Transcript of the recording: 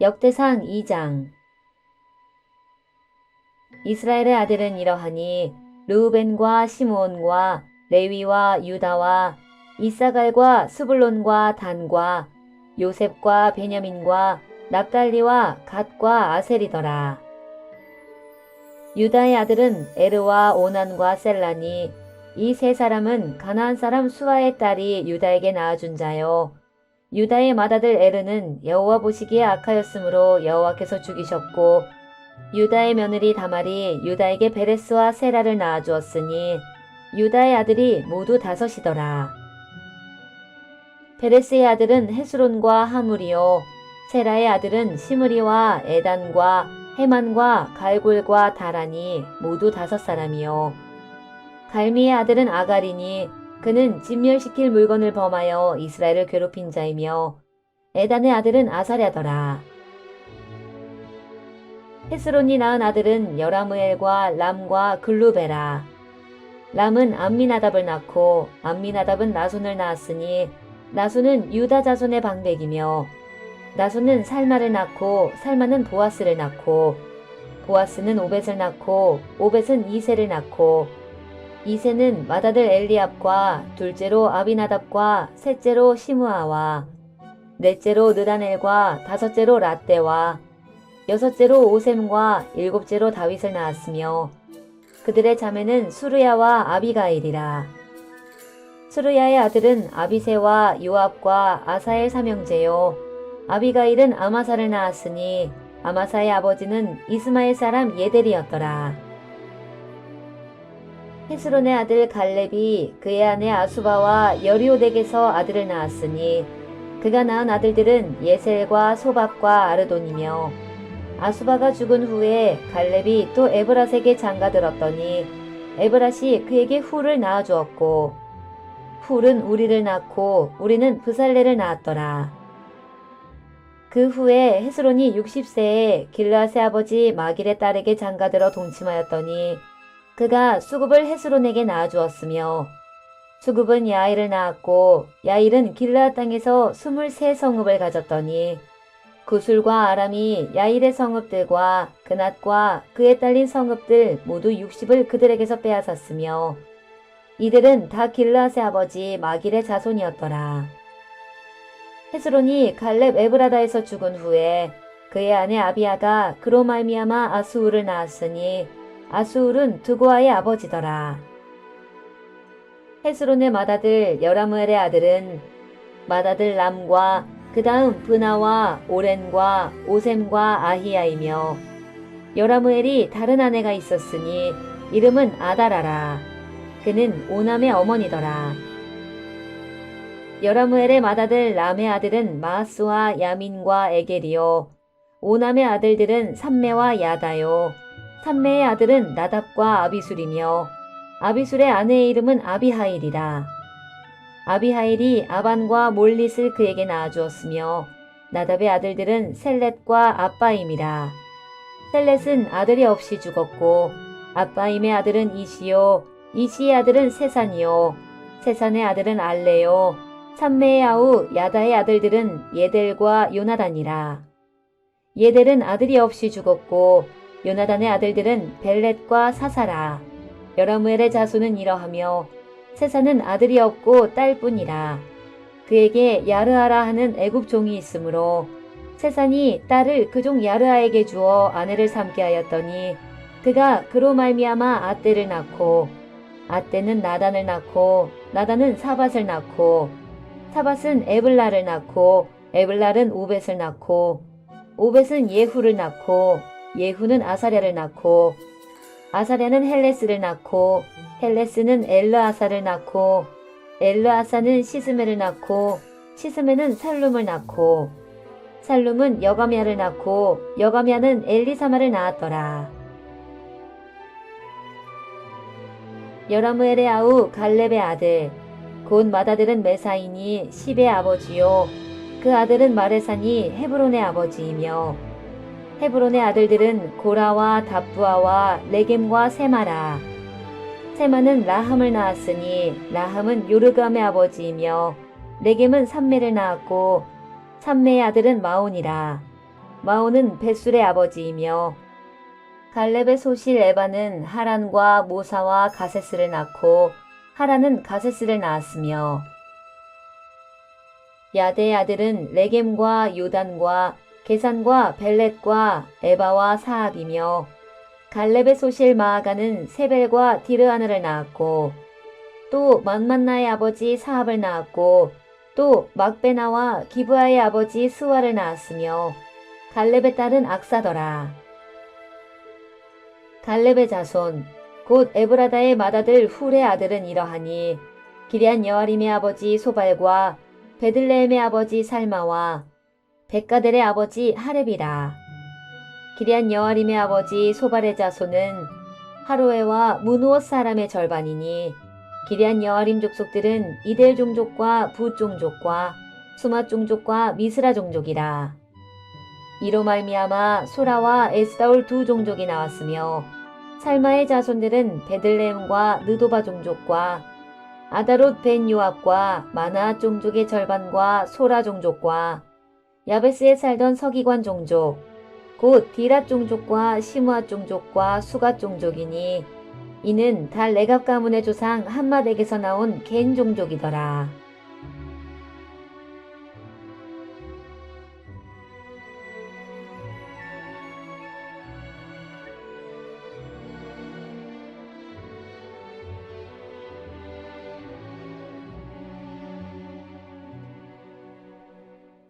역대상 2장 이스라엘의 아들은 이러하니 르우벤과 시므온과 레위와 유다와 이사갈과 스불론과 단과 요셉과 베냐민과 납달리와 갓과 아셀이더라. 유다의 아들은 에르와 오난과 셀라니 이 세 사람은 가나안 사람 수아의 딸이 유다에게 낳아준 자요. 유다의 맏아들 에르는 여호와 보시기에 악하였으므로 여호와께서 죽이셨고 유다의 며느리 다말이 유다에게 베레스와 세라를 낳아 주었으니 유다의 아들이 모두 다섯이더라. 베레스의 아들은 헤스론과 하물이요 세라의 아들은 시므리와 에단과 헤만과 갈골과 다라니 모두 다섯 사람이요 갈미의 아들은 아가리니 그는 진멸시킬 물건을 범하여 이스라엘을 괴롭힌 자이며 에단의 아들은 아사랴더라. 헤스론이 낳은 아들은 여라무엘과 람과 글루베라. 람은 암미나답을 낳고 암미나답은 나손을 낳았으니 나손은 유다 자손의 방백이며 나손은 살마를 낳고 살마는 보아스를 낳고 보아스는 오벳을 낳고 오벳은 이세를 낳고 이세는 맏아들 엘리압과 둘째로 아비나답과 셋째로 시므아와 넷째로 느다넬과 다섯째로 라떼와 여섯째로 오셈과 일곱째로 다윗을 낳았으며 그들의 자매는 수르야와 아비가일이라. 수르야의 아들은 아비세와 요압과 아사엘 삼형제요. 아비가일은 아마사를 낳았으니 아마사의 아버지는 이스마엘 사람 예델이었더라. 헤스론의 아들 갈렙이 그의 아내 아수바와 여리오덱에서 아들을 낳았으니 그가 낳은 아들들은 예셀과 소밥과 아르돈이며 아수바가 죽은 후에 갈렙이 또 에브라스에게 장가들었더니 에브라시 그에게 훌을 낳아주었고 훌은 우리를 낳고 우리는 브살레를 낳았더라. 그 후에 헤스론이 60세에 길라스의 아버지 마길의 딸에게 장가들어 동침하였더니 그가 수굽을 헤스론에게 낳아주었으며 수굽은 야일을 낳았고 야일은 길라 땅에서 23성읍을 가졌더니 구술과 아람이 야일의 성읍들과 그낫과 그에 딸린 성읍들 모두 60을 그들에게서 빼앗았으며 이들은 다 길라스의 아버지 마길의 자손이었더라. 헤스론이 갈렙 에브라다에서 죽은 후에 그의 아내 아비아가 그로 말미암아 아수울을 낳았으니 아수울은 두고아의 아버지더라. 헤스론의 맏아들 여라무엘의 아들은 맏아들 람과 그 다음 브나와 오렌과 오셈과 아히야이며 여라무엘이 다른 아내가 있었으니 이름은 아다라라. 그는 오남의 어머니더라. 여라무엘의 맏아들 람의 아들은 마스와 야민과 에겔이요. 오남의 아들들은 삼매와 야다요. 삼매의 아들은 나답과 아비술이며 아비술의 아내의 이름은 아비하일이라. 아비하일이 아반과 몰릿을 그에게 낳아주었으며 나답의 아들들은 셀렛과 아빠임이라. 셀렛은 아들이 없이 죽었고 아빠임의 아들은 이시요 이시의 아들은 세산이요 세산의 아들은 알레요 삼매의 아우 야다의 아들들은 예델과 요나단이라. 예델은 아들이 없이 죽었고 요나단의 아들들은 벨렛과 사사라. 여라무엘의 자손은 이러하며 세사는 아들이 없고 딸뿐이라. 그에게 야르아라 하는 애굽 종이 있으므로 세산이 딸을 그 종 야르아에게 주어 아내를 삼게 하였더니 그가 그로 말미암아 아떼를 낳고 아떼는 나단을 낳고 나단은 사밧을 낳고 사밧은 에블라를 낳고 에블랄은 오벳을 낳고 오벳은 예후를 낳고 예후는 아사랴를 낳고 아사랴는 헬레스를 낳고 헬레스는 엘르아사를 낳고 엘르아사는 시스메를 낳고 시스메는 살룸을 낳고 살룸은 여가미아를 낳고 여가미아는 엘리사마를 낳았더라. 여라무엘의 아우 갈렙의 아들 곧 맏아들은 메사이니 십의 아버지요 그 아들은 마레산이 헤브론의 아버지이며 헤브론의 아들들은 고라와 답부아와 레겜과 세마라. 세마는 라함을 낳았으니 라함은 요르감의 아버지이며 레겜은 삼매를 낳았고 삼매의 아들은 마온이라. 마오는 벳술의 아버지이며 갈렙의 소실 에바는 하란과 모사와 가세스를 낳고 하란은 가세스를 낳았으며 야대의 아들은 레겜과 요단과 게산과 벨렛과 에바와 사압이며 갈렙의 소실 마아가는 세벨과 디르아나를 낳았고 또 만만나의 아버지 사압을 낳았고 또 막베나와 기브아의 아버지 스와를 낳았으며 갈렙의 딸은 악사더라. 갈렙의 자손 곧 에브라다의 맏아들 훌의 아들은 이러하니 기리안 여아림의 아버지 소발과 베들레헴의 아버지 살마와 백가델의 아버지 하렙이라. 기리안 여아림의 아버지 소발의 자손은 하로에와 무누옷 사람의 절반이니 기리안 여아림 족속들은 이델 종족과 부 종족과 수마 종족과 미스라 종족이라. 이로 말미암아 소라와 에스다올 두 종족이 나왔으며 살마의 자손들은 베들레헴과 느도바 종족과 아다롯 벤 요압과 마나 종족의 절반과 소라 종족과 야베스에 살던 서기관 종족 곧 디랏 종족과 시므아 종족과 수가 종족이니 이는 다 레갑 가문의 조상 한마덱에서 나온 겐 종족이더라.